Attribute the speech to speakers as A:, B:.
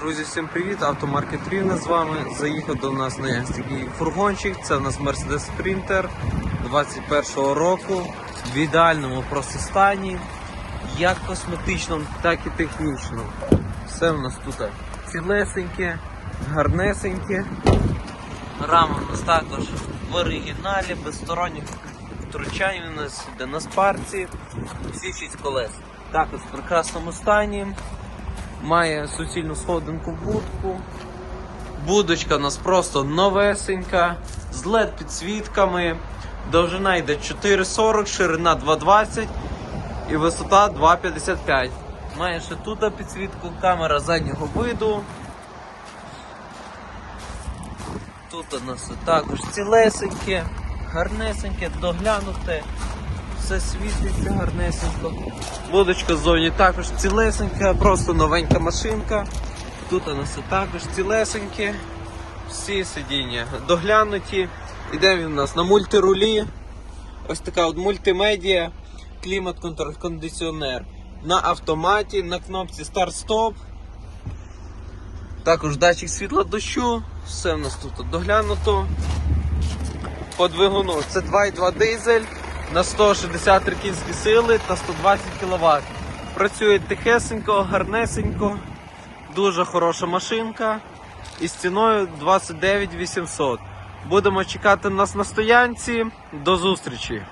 A: Друзі, всім привіт! Автомаркет Рівне з вами. Заїхав до нас на такий фургончик. Це у нас Mercedes Sprinter 21-го року в ідеальному просто стані, як косметичному, так і технічному. Все у нас тут цілесеньке, гарнесеньке. Рама у нас також в оригіналі, без сторонніх втручань у нас йде на спарці, всі шість колес. Також в прекрасному стані. Має суцільну сходинку будку. Будочка у нас просто новесенька, з LED підсвітками. Довжина йде 4,40, ширина 2,20 і висота 2,55. Має ще тут підсвітку, камера заднього виду. Тут у нас також цілесеньке, гарнесеньке, доглянуте. Все світиться гарнесенько. Будочка ззовні також цілесенька, просто новенька машинка. Тут у нас також цілесеньке. Всі сидіння доглянуті. Іде він у нас на мультирулі. Ось така от мультимедіа, клімат контроль кондиціонер. На автоматі, на кнопці старт-стоп. Також датчик світла дощу. Все в нас тут доглянуто. По двигуну це 2,2 дизель на 163 кінські сили та 120 кВт. Працює тихесенько, гарнесенько, дуже хороша машинка із ціною 29 800. Будемо чекати нас на стоянці. До зустрічі!